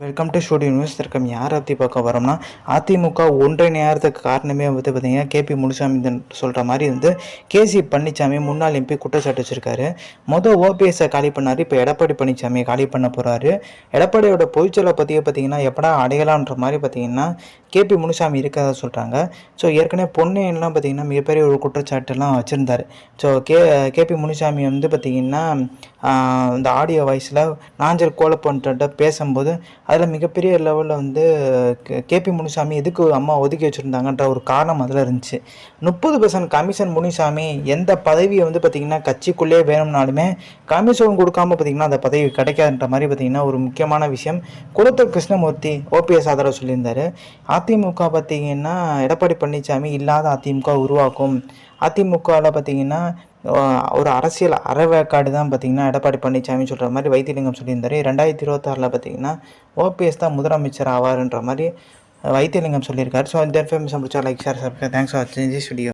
Welcome to studio news இருக்கும் யார் பற்றி பார்க்க வரோம்னா அதிமுக ஒன்றை நேரத்துக்கு காரணமே வந்து பார்த்திங்கன்னா கேபி முனுசாமி சொல்கிற மாதிரி வந்து கேசி பழனிசாமி முன்னாள் எம்பி குற்றச்சாட்டு வச்சுருக்காரு. மொதல் ஓபிஎஸ்ஸை காலி பண்ணார் இப்போ எடப்பாடி பழனிசாமியை காலி பண்ண போகிறாரு எடப்பாடியோட பொய்ச்சலை பற்றியே பார்த்தீங்கன்னா எப்படா அடையலான்ற மாதிரி பார்த்தீங்கன்னா கேபி முனுசாமி இருக்கிறதா சொல்கிறாங்க ஸோ ஏற்கனவே பொன்னையன்லாம் பார்த்தீங்கன்னா மிகப்பெரிய ஒரு குற்றச்சாட்டுலாம் வச்சுருந்தார். ஸோ கே கேபி முனுசாமி வந்து பார்த்தீங்கன்னா இந்த ஆடியோ வாய்ஸில் நாஞ்சல் கோலப்பன்ட்ட பேசும்போது அதில் மிகப்பெரிய லெவலில் வந்து கே- கேபி முனுசாமி எதுக்கு அம்மா ஒதுக்கி வச்சுருந்தாங்கன்ற ஒரு காரணம் அதில் இருந்துச்சு. முப்பது பர்சன்ட் கமிஷன் முனுசாமி எந்த பதவியை வந்து பார்த்திங்கன்னா கட்சிக்குள்ளேயே வேணும்னாலுமே கமிஷன் கொடுக்காம பார்த்திங்கன்னா அந்த பதவி கிடைக்காதுன்ற மாதிரி பார்த்திங்கன்னா ஒரு முக்கியமான விஷயம். குளத்தூர் கிருஷ்ணமூர்த்தி ஓபிஎஸ் ஆதரவு சொல்லியிருந்தார். அதிமுக பார்த்திங்கன்னா எடப்பாடி பழனிசாமி இல்லாத அதிமுக உருவாக்கும். அதிமுகவில் பார்த்திங்கன்னா ஒரு அரசியல் அறவேக்காடு தான் பார்த்திங்கன்னா எடப்பாடி பழனிசாமி சொல்கிற மாதிரி வைத்தியலிங்கம் சொல்லியிருந்தார். ரெண்டாயிரத்தி இருபத்தாறில் பார்த்திங்கன்னா ஓபிஎஸ் தான் முதலமைச்சர் ஆவார்ன்ற மாதிரி வைத்தியலிங்கம் சொல்லியிருக்காரு. ஸோ இந்த இன்ஃபர்மேஷன் பிடிச்சா like share subscribe thanks for வாட்சிங் திஸ் வீடியோ